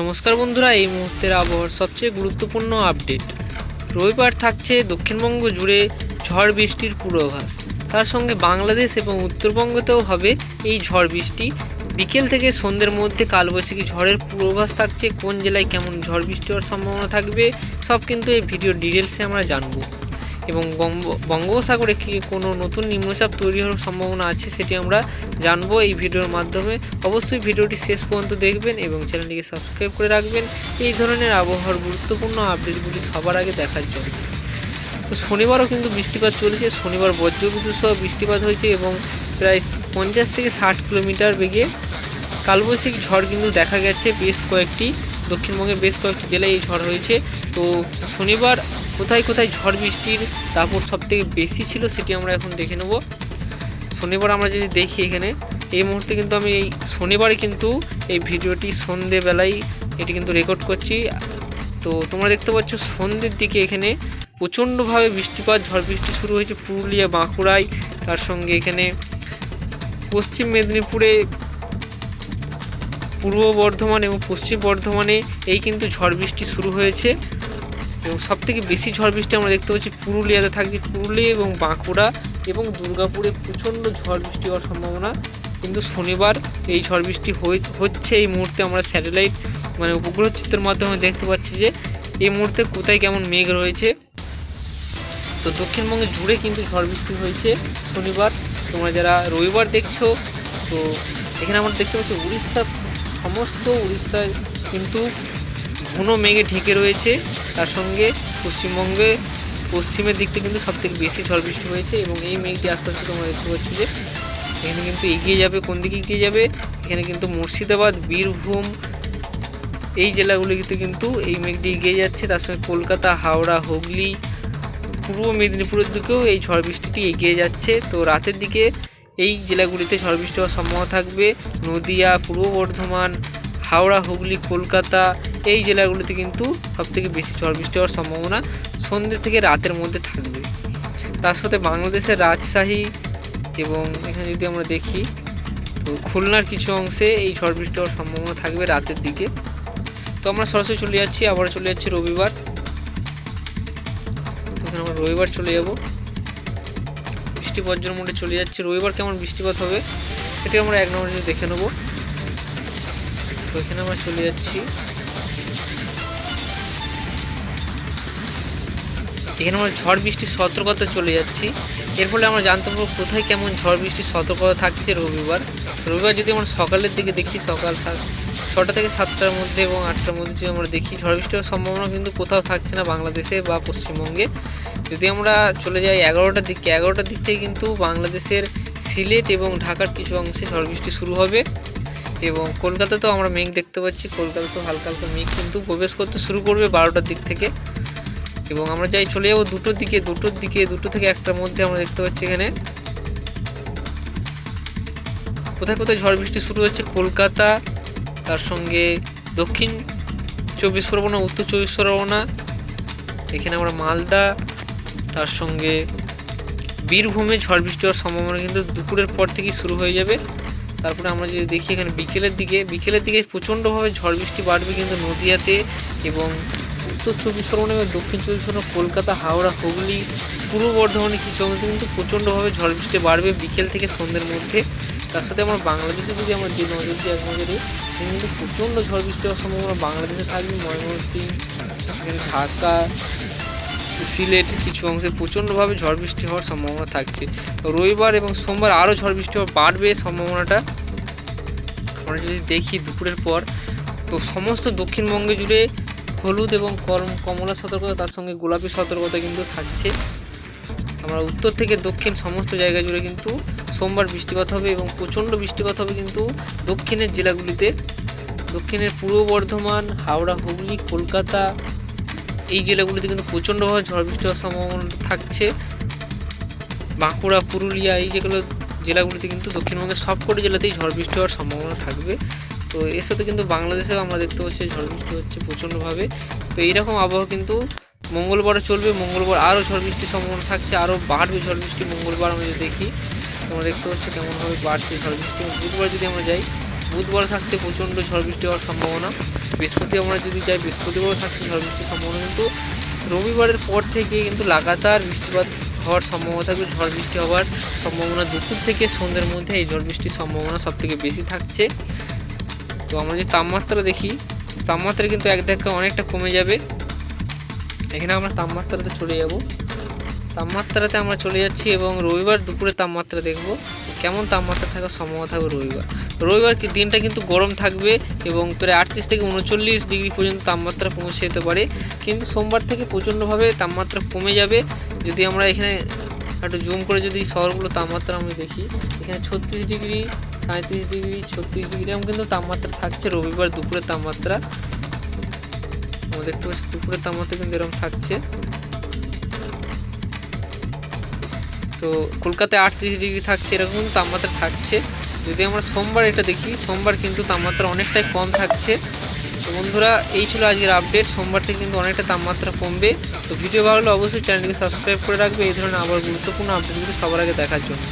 নমস্কার বন্ধুরা, এই মুহূর্তের আবহাওয়ার সবচেয়ে গুরুত্বপূর্ণ আপডেট। রবিবার থাকছে দক্ষিণবঙ্গ জুড়ে ঝড় বৃষ্টির পূর্বাভাস। তার সঙ্গে বাংলাদেশ এবং উত্তরবঙ্গতেও হবে এই ঝড় বৃষ্টি। বিকেল থেকে সন্ধ্যের মধ্যে কালবৈশাখী ঝড়ের পূর্বাভাস থাকছে। কোন জেলায় কেমন ঝড় বৃষ্টি হওয়ার সম্ভাবনা থাকবে, সব কিন্তু এই ভিডিও ডিটেলসে আমরা জানব। এবং বঙ্গ- বঙ্গোপসাগরে কি কোনো নতুন নিম্নচাপ তৈরি হওয়ার সম্ভাবনা আছে সেটি আমরা জানব এই ভিডিওর মাধ্যমে। অবশ্যই ভিডিওটি শেষ পর্যন্ত দেখবেন এবং চ্যানেলটিকে সাবস্ক্রাইব করে রাখবেন। এই ধরনের আবহাওয়ার গুরুত্বপূর্ণ আপডেটগুলি সবার আগে দেখার জন্য। তো শনিবারও কিন্তু বৃষ্টিপাত চলেছে। শনিবার বজ্রবিদ্যুৎ সহ বৃষ্টিপাত হয়েছে এবং প্রায় পঞ্চাশ থেকে ষাট কিলোমিটার বেগে কালবৈশাখী ঝড় কিন্তু দেখা গেছে। বেশ কয়েকটি দক্ষিণবঙ্গের বেশ কয়েকটি জেলায় এই ঝড় হয়েছে। তো শনিবার কোথায় কোথায় ঝড় বৃষ্টির দাপট সব থেকে বেশি ছিল সেটি আমরা এখন দেখে নেব। শনিবার আমরা যদি দেখি এখানে, এই মুহূর্তে কিন্তু আমি এই শনিবারে কিন্তু এই ভিডিওটি সন্ধেবেলায় এটি কিন্তু রেকর্ড করছি। তো তোমরা দেখতে পাচ্ছ সন্ধ্যের দিকে এখানে প্রচণ্ডভাবে বৃষ্টিপাত, ঝড় বৃষ্টি শুরু হয়েছে পুরুলিয়া, বাঁকুড়ায়, তার সঙ্গে এখানে পশ্চিম মেদিনীপুরে পূর্ব বর্ধমান এবং পশ্চিম বর্ধমানে এই কিন্তু ঝড় বৃষ্টি শুরু হয়েছে। এবং সব থেকে বেশি ঝড় বৃষ্টি আমরা দেখতে পাচ্ছি পুরুলিয়াতে থাকবে। পুরুলিয়া এবং বাঁকুড়া এবং দুর্গাপুরে প্রচণ্ড ঝড় বৃষ্টি হওয়ার সম্ভাবনা। কিন্তু শনিবার এই ঝড় বৃষ্টি হচ্ছে। এই মুহূর্তে আমরা স্যাটেলাইট মানে উপগ্রহ চিত্রের মাধ্যমে দেখতে পাচ্ছি যে এই মুহূর্তে কোথায় কেমন মেঘ রয়েছে। তো দক্ষিণবঙ্গে জুড়ে কিন্তু ঝড় বৃষ্টি হয়েছে শনিবার। তোমরা যারা রবিবার দেখছ, তো এখানে আমরা দেখতে পাচ্ছি উড়িষ্যা সমস্ত উড়িষ্যায় কিন্তু ঘন মেঘে ঢেকে রয়েছে। তার সঙ্গে পশ্চিমবঙ্গে পশ্চিমের দিকটা কিন্তু সবথেকে বেশি ঝড় বৃষ্টি হয়েছে এবং এই মেঘটি আস্তে আস্তে তোমরা দেখতে পাচ্ছি যে এখানে কিন্তু এগিয়ে যাবে, কোন দিকে এগিয়ে যাবে? এখানে কিন্তু মুর্শিদাবাদ, বীরভূম, এই জেলাগুলিতে কিন্তু এই মেঘটি এগিয়ে যাচ্ছে। তার সঙ্গে কলকাতা, হাওড়া, হুগলি, পূর্ব মেদিনীপুরের দিকেও এই ঝড় বৃষ্টিটি এগিয়ে যাচ্ছে। তো রাতের দিকে এই জেলাগুলিতে ঝড় বৃষ্টি হওয়ার সম্ভাবনা থাকবে নদিয়া, পূর্ব বর্ধমান, হাওড়া, হুগলি, কলকাতা। এই জেলাগুলিতে কিন্তু সবথেকে বেশি ঝড় বৃষ্টি হওয়ার সম্ভাবনা সন্ধ্যে থেকে রাতের মধ্যে থাকবে। তার সাথে বাংলাদেশের রাজশাহী এবং এখানে যদি আমরা দেখি, তো খুলনার কিছু অংশে এই ঝড় বৃষ্টি হওয়ার সম্ভাবনা থাকবে রাতের দিকে। তো আমরা সরাসরি চলে যাচ্ছি আবার চলে যাচ্ছি রবিবার। তখন আমরা রবিবার চলে যাব। বৃষ্টি বজ্র মোড়ে চলে যাচ্ছে। রবিবার কেমন বৃষ্টিপাত হবে সেটি আমরা এক নম্বরে দেখে নেব। তো এখানে আমরা চলে যাচ্ছি। এখানে আমরা ঝড় বৃষ্টির সতর্কতা চলে যাচ্ছি। এর ফলে আমরা জানতে পারব কোথায় কেমন ঝড় বৃষ্টির সতর্কতা থাকছে রবিবার। রবিবার যদি আমরা সকালের দিকে দেখি, সকাল ছটা থেকে সাতটার মধ্যে এবং আটটার মধ্যে যদি আমরা দেখি ঝড় বৃষ্টি হওয়ার সম্ভাবনা কিন্তু কোথাও থাকছে না বাংলাদেশে বা পশ্চিমবঙ্গে। যদি আমরা চলে যাই এগারোটার দিকে, এগারোটার দিক থেকে কিন্তু বাংলাদেশের সিলেট এবং ঢাকার কিছু অংশে ঝড় বৃষ্টি শুরু হবে। এবং কলকাতাতেও আমরা মেঘ দেখতে পাচ্ছি, কলকাতাতেও হালকা হালকা মেঘ কিন্তু প্রবেশ করতে শুরু করবে বারোটার দিক থেকে। এবং আমরা যাই চলে যাব দুটোর দিকে দুটোর দিকে, দুটো থেকে একটার মধ্যে আমরা দেখতে পাচ্ছি এখানে। কোথায় কোথায় ঝড় বৃষ্টি শুরু হচ্ছে? কলকাতা তার সঙ্গে দক্ষিণ চব্বিশ পরগনা, উত্তর চব্বিশ পরগনা, এখানে আমরা মালদা, তার সঙ্গে বীরভূমে ঝড় বৃষ্টি হওয়ার সম্ভাবনা কিন্তু দুপুরের পর থেকেই শুরু হয়ে যাবে। তারপরে আমরা যদি দেখি এখানে বিকেলের দিকে বিকেলের দিকে প্রচণ্ডভাবে ঝড় বৃষ্টি বাড়বে কিন্তু নদিয়াতে এবং উত্তর চব্বিশ পরগনা এবং দক্ষিণ চব্বিশ পরগনা, কলকাতা, হাওড়া, হুগলি, পূর্ব বর্ধমানে কিছু অংশে কিন্তু প্রচণ্ডভাবে ঝড় বৃষ্টি বাড়বে বিকেল থেকে সন্ধ্যের মধ্যে। তার সাথে আমরা বাংলাদেশে যদি আমরা যে নজর দিই এক নজরে কিন্তু প্রচণ্ড ঝড় বৃষ্টি হওয়ার সম্ভাবনা বাংলাদেশে থাকবে, ময়মনসিংহ, এখানে ঢাকা, সিলেট, কিছু অংশে প্রচণ্ডভাবে ঝড় বৃষ্টি হওয়ার সম্ভাবনা থাকছে। রবিবার এবং সোমবার আরও ঝড় বৃষ্টি হওয়ার বাড়বে সম্ভাবনাটা। আমরা যদি দেখি দুপুরের পর, তো সমস্ত দক্ষিণবঙ্গে জুড়ে হলুদ এবং কলম কমলা সতর্কতা, তার সঙ্গে গোলাপি সতর্কতা কিন্তু থাকছে। আমরা উত্তর থেকে দক্ষিণ সমস্ত জায়গা জুড়ে কিন্তু সোমবার বৃষ্টিপাত হবে এবং প্রচণ্ড বৃষ্টিপাত হবে কিন্তু দক্ষিণের জেলাগুলিতে। দক্ষিণের পূর্ব বর্ধমান, হাওড়া, হুগলি, কলকাতা এই জেলাগুলিতে কিন্তু প্রচণ্ডভাবে ঝড় বৃষ্টি হওয়ার সম্ভাবনা থাকছে। বাঁকুড়া, পুরুলিয়া এই যেগুলো জেলাগুলিতে কিন্তু দক্ষিণবঙ্গের সবকটি জেলাতেই ঝড় বৃষ্টি হওয়ার সম্ভাবনা থাকবে। তো এর সাথে কিন্তু বাংলাদেশেও আমরা দেখতে পাচ্ছি ঝড় বৃষ্টি হচ্ছে প্রচণ্ডভাবে। তো এইরকম আবহাওয়া কিন্তু মঙ্গলবারও চলবে, মঙ্গলবার আরও ঝড় বৃষ্টির সম্ভাবনা থাকছে, আরও বাড়বে ঝড় বৃষ্টি মঙ্গলবার আমরা যদি দেখি, তোমরা দেখতে পাচ্ছ কেমনভাবে বাড়ছে ঝড় বৃষ্টি। বুধবার যদি আমরা যাই, বুধবার থাকতে প্রচণ্ড ঝড় বৃষ্টি হওয়ার সম্ভাবনা। বৃহস্পতি আমরা যদি যাই, বৃহস্পতিবারও থাকছে ঝড় বৃষ্টির সম্ভাবনা, কিন্তু রবিবারের পর থেকে কিন্তু লাগাতার বৃষ্টিপাত হওয়ার সম্ভাবনা থাকবে। ঝড় বৃষ্টি হওয়ার সম্ভাবনা দুপুর থেকে সন্ধ্যের মধ্যে এই ঝড় বৃষ্টির সম্ভাবনা সব থেকে বেশি থাকছে। তো আমরা যদি তাপমাত্রা দেখি, তাপমাত্রা কিন্তু এক দেখা অনেকটা কমে যাবে। এখানে আমরা তাপমাত্রাতে চলে যাব। তাপমাত্রাতে আমরা চলে যাচ্ছি এবং রবিবার দুপুরে তাপমাত্রা দেখব কেমন তাপমাত্রা থাকার সম্ভাবনা থাকবে রবিবার। রবিবার দিনটা কিন্তু গরম থাকবে এবং প্রায় আটত্রিশ থেকে উনচল্লিশ ডিগ্রি পর্যন্ত তাপমাত্রা পৌঁছে যেতে পারে। কিন্তু সোমবার থেকে প্রচণ্ডভাবে তাপমাত্রা কমে যাবে। যদি আমরা এখানে একটু জুম করে যদি শহরগুলো তাপমাত্রা আমরা দেখি, এখানে ছত্রিশ ডিগ্রি সাঁত্রিশ ডিগ্রি, ছত্রিশ ডিগ্রি এরকম কিন্তু তাপমাত্রা থাকছে রবিবার দুপুরের তাপমাত্রা। আমরা দেখতে পাচ্ছি দুপুরের তাপমাত্রা কিন্তু এরকম থাকছে। তো কলকাতায় আটত্রিশ ডিগ্রি থাকছে এরকম, তাপমাত্রা থাকছে। যদি আমরা সোমবার এটা দেখি, সোমবার কিন্তু তাপমাত্রা অনেকটাই কম থাকছে। তো বন্ধুরা, এই ছিল আজকের আপডেট সোমবার থেকে কিন্তু অনেকটা তাপমাত্রা কমবে। তো ভিডিও ভালো হলে অবশ্যই চ্যানেলটিকে সাবস্ক্রাইব করে রাখবে। এই ধরনের আবার গুরুত্বপূর্ণ আপডেটগুলি সবার আগে দেখার জন্য।